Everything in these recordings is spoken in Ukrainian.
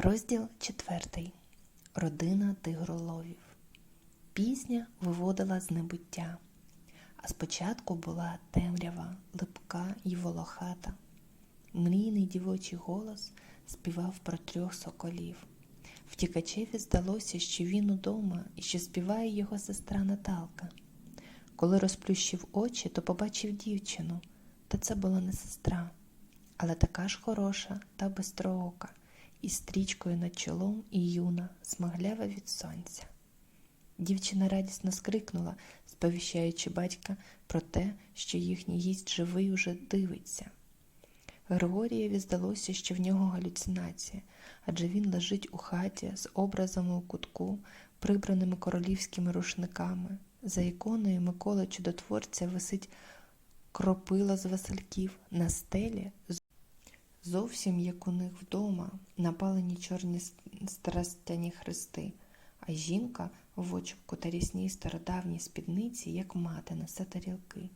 Розділ четвертий. Родина тигроловів. Пісня виводила з небуття, а спочатку була темрява, липка і волохата. Мрійний дівочий голос співав про трьох соколів. Втікачеві здалося, що він удома і що співає його сестра Наталка. Коли розплющив очі, то побачив дівчину, та це була не сестра, але така ж хороша та бистроока, із стрічкою над чолом і юна, смаглява від сонця. Дівчина радісно скрикнула, сповіщаючи батька про те, що їхній гість живий уже дивиться. Григорієві здалося, що в нього галюцинація, адже він лежить у хаті з образами у кутку, прибраними королівськими рушниками. За іконою Миколи Чудотворця висить кропила з васильків на стелі, зовсім як у них вдома, напалені чорні страстяні хрести, а жінка в очіпку та рісній стародавній спідниці, як мати, несе тарілки.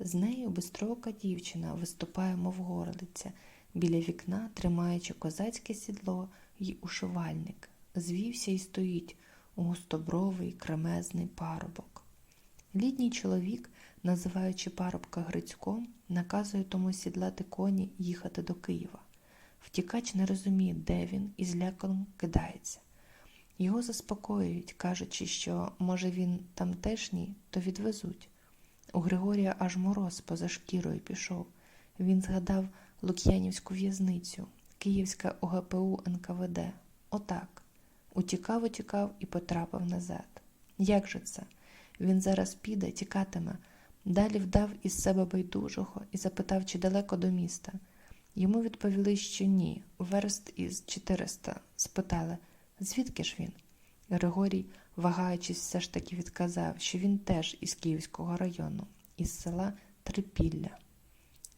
З нею бистрока дівчина виступає, мов горлиця, біля вікна, тримаючи козацьке сідло й ушивальник. Звівся і стоїть густобровий кремезний парубок. Літній чоловік, називаючи парубка Грицьком, наказує тому сідлати коні й їхати до Києва. Втікач не розуміє, де він, і злякано кидається. Його заспокоюють, кажучи, що, може, він тамтешній, то відвезуть. У Григорія аж мороз поза шкірою пішов. Він згадав Лук'янівську в'язницю, Київська ОГПУ НКВД. Отак. Утікав, утікав і потрапив назад. Як же це? Він зараз піде, тікатиме. Далі вдав із себе байдужого і запитав, чи далеко до міста. Йому відповіли, що ні, верст із 400. Спитали, звідки ж він? Григорій, вагаючись, все ж таки відказав, що він теж із Київського району, із села Трипілля.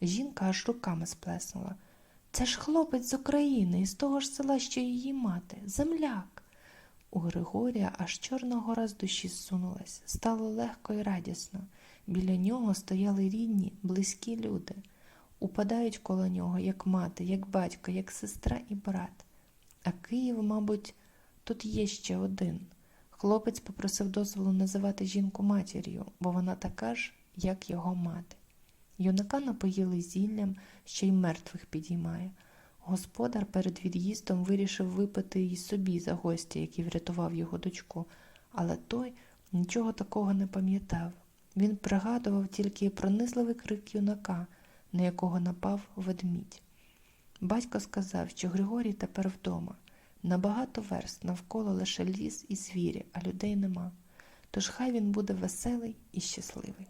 Жінка аж руками сплеснула. Це ж хлопець з України, із того ж села, що її мати, земляк. У Григорія аж Чорна гора з душі зсунулась, стало легко і радісно. Біля нього стояли рідні, близькі люди. Упадають коло нього, як мати, як батько, як сестра і брат. А Київ, мабуть, тут є ще один. Хлопець попросив дозволу називати жінку матір'ю, бо вона така ж, як його мати. Юнака напоїли зіллям, що й мертвих підіймає. Господар перед від'їздом вирішив випити й собі за гостя, який врятував його дочку, але той нічого такого не пам'ятав. Він пригадував тільки пронизливий крик юнака, на якого напав ведмідь. Батько сказав, що Григорій тепер вдома. На багато верст навколо лише ліс і звірі, а людей нема. Тож хай він буде веселий і щасливий.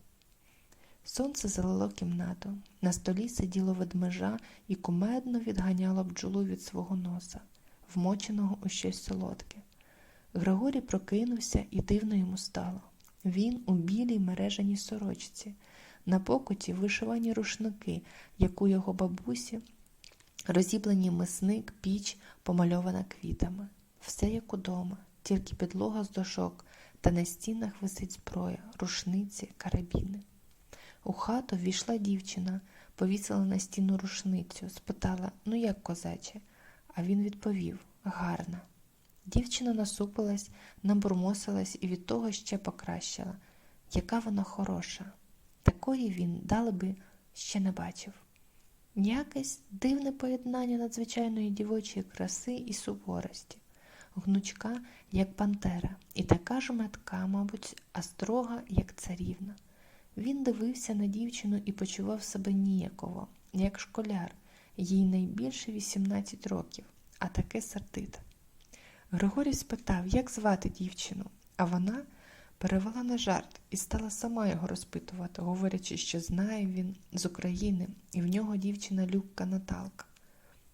Сонце залило кімнату. На столі сиділо ведмежа і кумедно відганяло бджолу від свого носа, вмоченого у щось солодке. Григорій прокинувся і дивно йому стало. Він у білій мережаній сорочці, на покуті вишивані рушники, як у його бабусі, розіблені мисник, піч, помальована квітами. Все як удома, тільки підлога з дошок, та на стінах висить зброя, рушниці, карабіни. У хату ввійшла дівчина, повісила на стіну рушницю, спитала ну як, козаче? А він відповів гарна. Дівчина насупилась, набурмосилась і від того ще покращила. Яка вона хороша. Такої він, дали би, ще не бачив. Якесь дивне поєднання надзвичайної дівочої краси і суворості, гнучка, як пантера, і така ж метка, мабуть, а строга, як царівна. Він дивився на дівчину і почував себе ніяково, як школяр, їй найбільше 18 років, а таке сердита. Григорій спитав, як звати дівчину, а вона перевела на жарт і стала сама його розпитувати, говорячи, що знає він з України, і в нього дівчина Любка Наталка.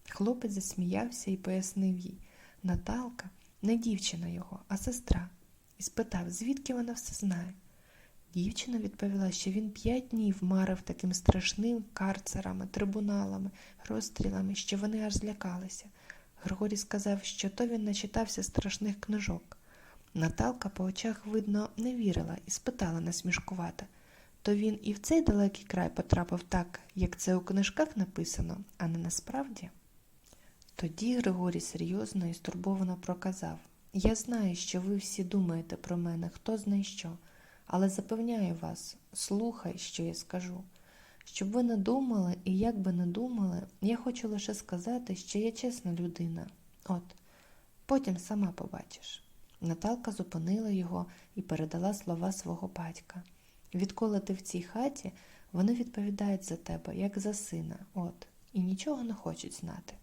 Хлопець засміявся і пояснив їй Наталка не дівчина його, а сестра, і спитав, звідки вона все знає. Дівчина відповіла, що він п'ять днів марив таким страшним карцерами, трибуналами, розстрілами, що вони аж злякалися. Григорій сказав, що то він начитався страшних книжок. Наталка по очах, видно, не вірила і спитала насмішкувато то він і в цей далекий край потрапив так, як це у книжках написано, а не насправді. Тоді Григорій серйозно і стурбовано проказав Я знаю, що ви всі думаєте про мене, хто знає що, але запевняю вас, слухай, що я скажу. Щоб ви не думали і як би не думали, я хочу лише сказати, що я чесна людина. От, потім сама побачиш. Наталка зупинила його і передала слова свого батька. Відколи ти в цій хаті, вони відповідають за тебе, як за сина, от, і нічого не хочуть знати.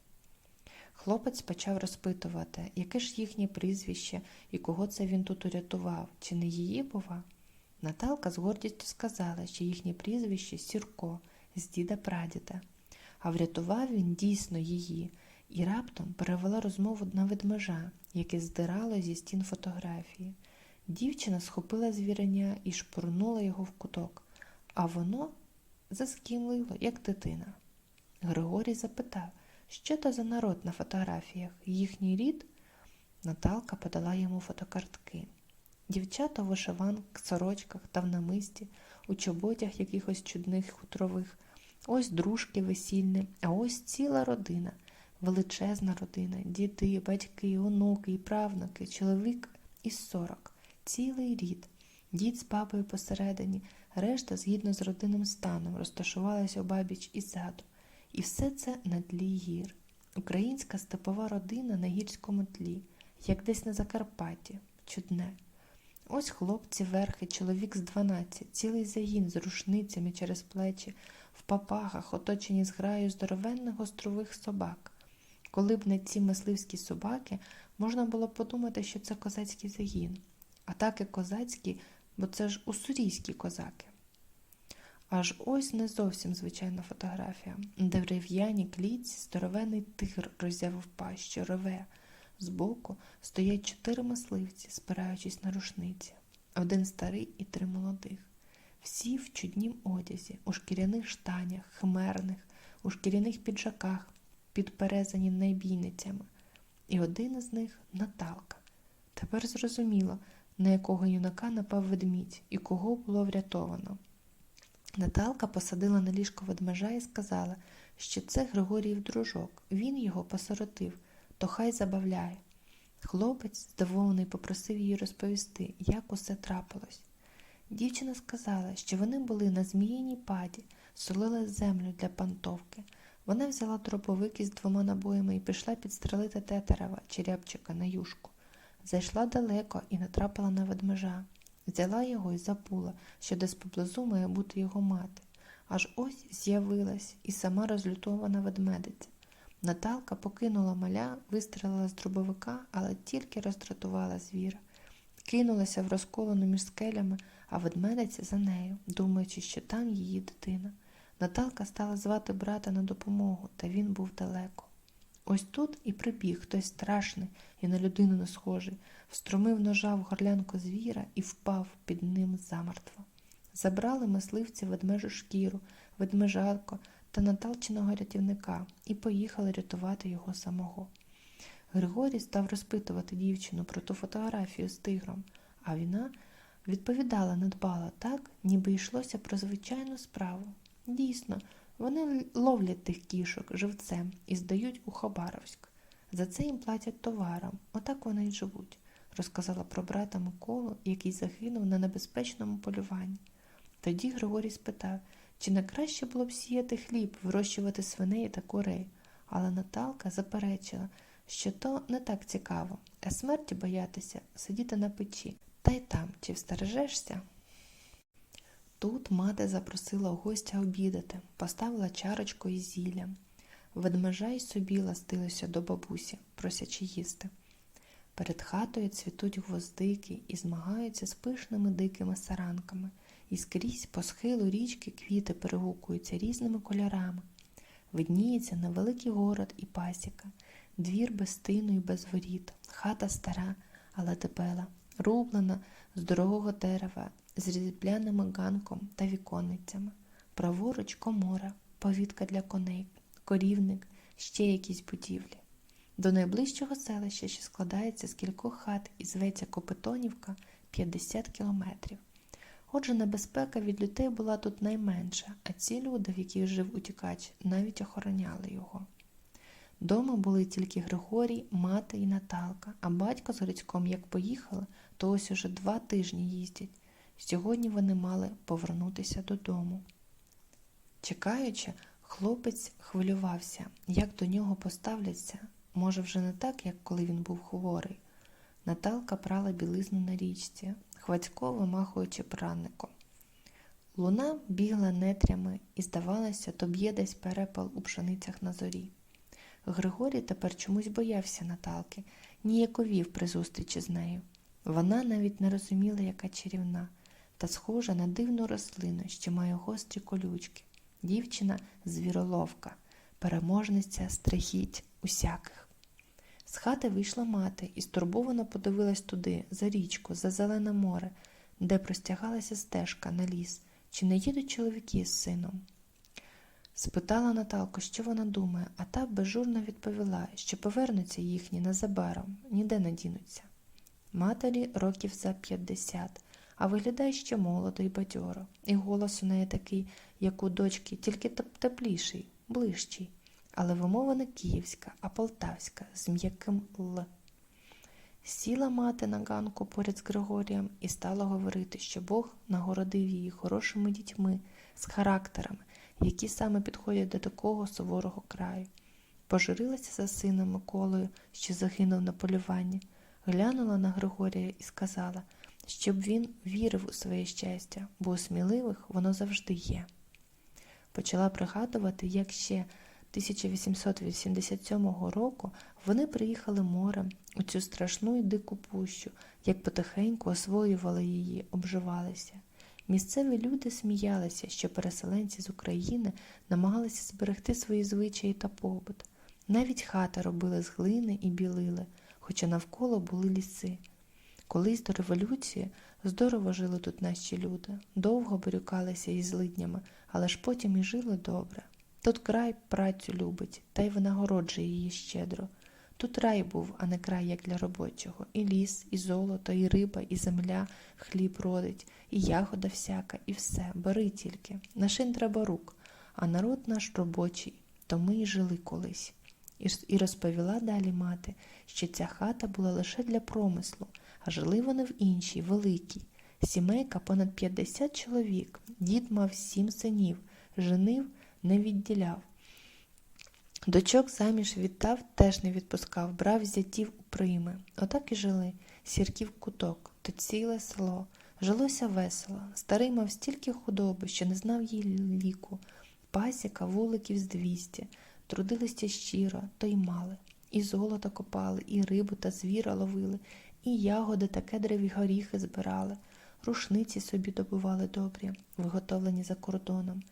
Хлопець почав розпитувати, яке ж їхнє прізвище і кого це він тут урятував, чи не її, бува? Наталка з гордістю сказала, що їхнє прізвище Сірко з діда прадіда, а врятував він дійсно її, і раптом перевела розмову на ведмежа, яке здирало зі стін фотографії. Дівчина схопила звірення і шпурнула його в куток, а воно заскімлило, як дитина. Григорій запитав, що то за народ на фотографіях, їхній рід? Наталка подала йому фотокартки. Дівчата в вишиванках, сорочках та в намисті, у чоботях якихось чудних хутрових, ось дружки весільні, а ось ціла родина, величезна родина, діти, батьки, онуки і правнуки, чоловік із сорок, цілий рід, дід з бабою посередині, решта, згідно з родинним станом, розташувалася обабіч і ззаду. І все це на тлі гір. Українська степова родина на гірському тлі, як десь на Закарпатті, чудне. Ось хлопці верхи, чоловік з дванадцять, цілий загін з рушницями через плечі, в папахах, оточені зграю здоровенних острових собак. Коли б не ці мисливські собаки, можна було подумати, що це козацький загін. А так і козацькі, бо це ж уссурійські козаки. Аж ось не зовсім звичайна фотографія. На дерев'яній клітці здоровений тигр роззявив пащу, реве. Збоку стоять чотири мисливці, спираючись на рушниці. Один старий і три молодих. Всі в чуднім одязі, у шкіряних штанях, хмерних, у шкіряних піджаках, підперезані найбійницями. І один із них Наталка. Тепер зрозуміло, на якого юнака напав ведмідь і кого було врятовано. Наталка посадила на ліжко ведмежа і сказала, що це Григоріїв дружок, він його посоротив, то хай забавляє. Хлопець, здивований, попросив її розповісти, як усе трапилось. Дівчина сказала, що вони були на зміїній паді, солили землю для пантовки. Вона взяла дробовик із двома набоями і пішла підстрелити тетерева черепчика на юшку. Зайшла далеко і натрапила на ведмежа. Взяла його і забула, що десь поблизу має бути його мати. Аж ось з'явилась і сама розлютована ведмедиця. Наталка покинула маля, вистрелила з дробовика, але тільки роздратувала звіра. Кинулася в розколену між скелями, а ведмедиця за нею, думаючи, що там її дитина. Наталка стала звати брата на допомогу, та він був далеко. Ось тут і прибіг хтось страшний і на людину не схожий, встромив ножа в горлянку звіра і впав під ним замертво. Забрали мисливці ведмежу шкіру, ведмежатко та наталченого рятівника і поїхали рятувати його самого. Григорій став розпитувати дівчину про ту фотографію з тигром, а вона відповідала недбало так, ніби йшлося про звичайну справу. Дійсно, вони ловлять тих кішок живцем і здають у Хабаровськ. За це їм платять товаром, отак вони й живуть, розказала про брата Миколу, який загинув на небезпечному полюванні. Тоді Григорій спитав, чи не краще було б сіяти хліб, вирощувати свиней та курей, але Наталка заперечила, що то не так цікаво, а смерті боятися сидіти на печі. Та й там, чи встережешся? Тут мати запросила гостя обідати, поставила чарочку із зіллям. Ведмежа й собі ластилося до бабусі, просячи їсти. Перед хатою цвітуть гвоздики і змагаються з пишними дикими саранками, і скрізь по схилу річки квіти перегукуються різними кольорами. Видніється невеликий город і пасіка, двір без тину і без воріт, хата стара, але дебела, рублена з дорогого дерева, з різьбляним ганком та віконницями, праворуч комора, повітка для коней, корівник, ще якісь будівлі. До найближчого селища, що складається з кількох хат і зветься Копитонівка 50 кілометрів. Отже, небезпека від людей була тут найменша, а ці люди, в яких жив утікач, навіть охороняли його. Дома були тільки Григорій, мати і Наталка, а батько з Грицьком як поїхали, то ось уже два тижні їздять. Сьогодні вони мали повернутися додому. Чекаючи, хлопець хвилювався, як до нього поставляться, може, вже не так, як коли він був хворий. Наталка прала білизну на річці, хвацько вимахуючи пранником. Луна бігла нетрями і, здавалося, то б'є десь перепал у пшеницях на зорі. Григорій тепер чомусь боявся Наталки, ніяковів при зустрічі з нею. Вона навіть не розуміла, яка чарівна, та схожа на дивну рослину, що має гострі колючки. Дівчина звіроловка, переможниця страхіть усяких. З хати вийшла мати і стурбовано подивилась туди, за річку, за зелене море, де простягалася стежка на ліс, чи не їдуть чоловіки з сином. Спитала Наталку, що вона думає, а та безжурно відповіла, що повернуться їхні незабаром, ніде не дінуться. Матері років за 50, а виглядає ще молодо і бадьоро, і голос у неї такий, як у дочки, тільки тепліший, ближчий, але вимова не київська, а полтавська з м'яким Л. Сіла мати на ганку поряд з Григорієм і стала говорити, що Бог нагородив її хорошими дітьми з характерами, які саме підходять до такого суворого краю. Пожурилася за сином Миколою, що загинув на полюванні, глянула на Григорія і сказала, щоб він вірив у своє щастя, бо у сміливих воно завжди є. Почала пригадувати, як ще 1887 року вони приїхали морем у цю страшну і дику пущу, як потихеньку освоювали її, обживалися. Місцеві люди сміялися, що переселенці з України намагалися зберегти свої звичаї та побут. Навіть хати робили з глини і білили, хоча навколо були ліси. Колись до революції здорово жили тут наші люди, довго борюкалися із злиднями, але ж потім і жили добре. Тут край працю любить, та й винагороджує її щедро. Тут рай був, а не край, як для робочого. І ліс, і золото, і риба, і земля, хліб родить, і ягода всяка, і все. Бери тільки. Нашин треба рук, а народ наш робочий, то ми й жили колись. І розповіла далі мати, що ця хата була лише для промислу, а жили вони в іншій, великій. Сімейка понад 50 чоловік, дід мав сім синів, женив, не відділяв. Дочок заміж віддав, теж не відпускав, брав зятів у прийми. Отак і жили. Сірків куток, то ціле село. Жилося весело. Старий мав стільки худоби, що не знав їй ліку. Пасіка вуликів з двісті. Трудилися щиро, то й мали. І золото копали, і рибу та звіра ловили, і ягоди та кедрові горіхи збирали. Рушниці собі добували добрі, виготовлені за кордоном.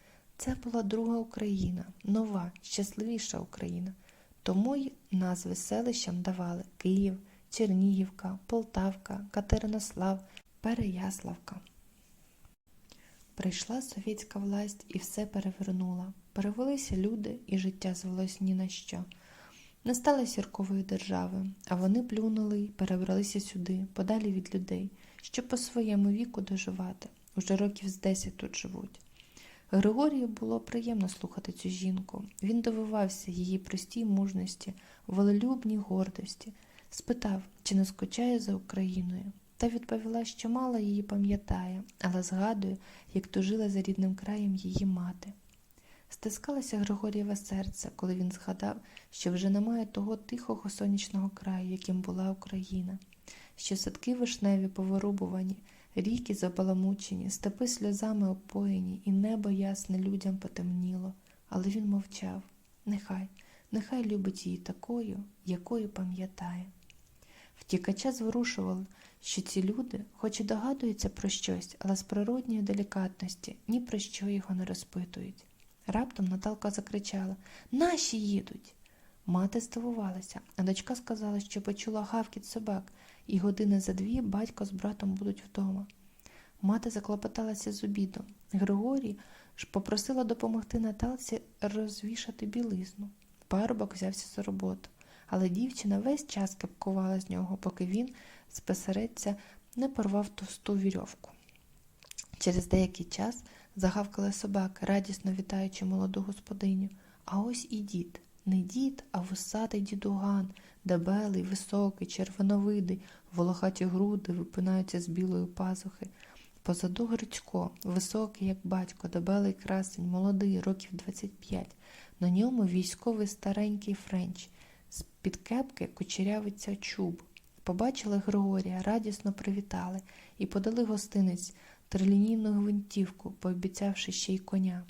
Це була друга Україна, нова, щасливіша Україна. Тому й назви селищам давали Київ, Чернігівка, Полтавка, Катеринослав, Переяславка. Прийшла совєтська власть і все перевернула. Перевелися люди, і життя звелось ні на що. Не стало сіркової держави, а вони плюнули й перебралися сюди, подалі від людей, щоб по своєму віку доживати. Уже років з десять тут живуть. Григорію було приємно слухати цю жінку. Він дивувався її простій мужності, волелюбній гордості, спитав, чи не скучає за Україною. Та відповіла, що мало її пам'ятає, але згадує, як тужила за рідним краєм її мати. Стискалося Григорієве серце, коли він згадав, що вже немає того тихого сонячного краю, яким була Україна, що садки вишневі повирубувані, ріки забаламучені, степи сльозами опоєні, і небо ясне людям потемніло. Але він мовчав. Нехай, нехай любить її такою, якою пам'ятає. Втікача зворушувало, що ці люди, хоч і догадуються про щось, але з природньої делікатності ні про що його не розпитують. Раптом Наталка закричала Наші їдуть. Мати здивувалася, а дочка сказала, що почула гавкіт собак, і години за дві батько з братом будуть вдома. Мати заклопоталася з обідом. Григорій ж попросила допомогти Наталці розвішати білизну. Парубок взявся за роботу, але дівчина весь час кепкувала з нього, поки він з песередця не порвав товсту вірьовку. Через деякий час загавкали собаки, радісно вітаючи молоду господиню. А ось і дід. Не дід, а вусатий дідуган, дебелий, високий, червоновидий, волохаті груди випинаються з білої пазухи. Позаду Грицько, високий, як батько, дебелий красень, молодий, років 25. На ньому військовий старенький френч. З-під кепки кучерявиться чуб. Побачили Григорія, радісно привітали і подали гостинець трилінійну гвинтівку, пообіцявши ще й коня.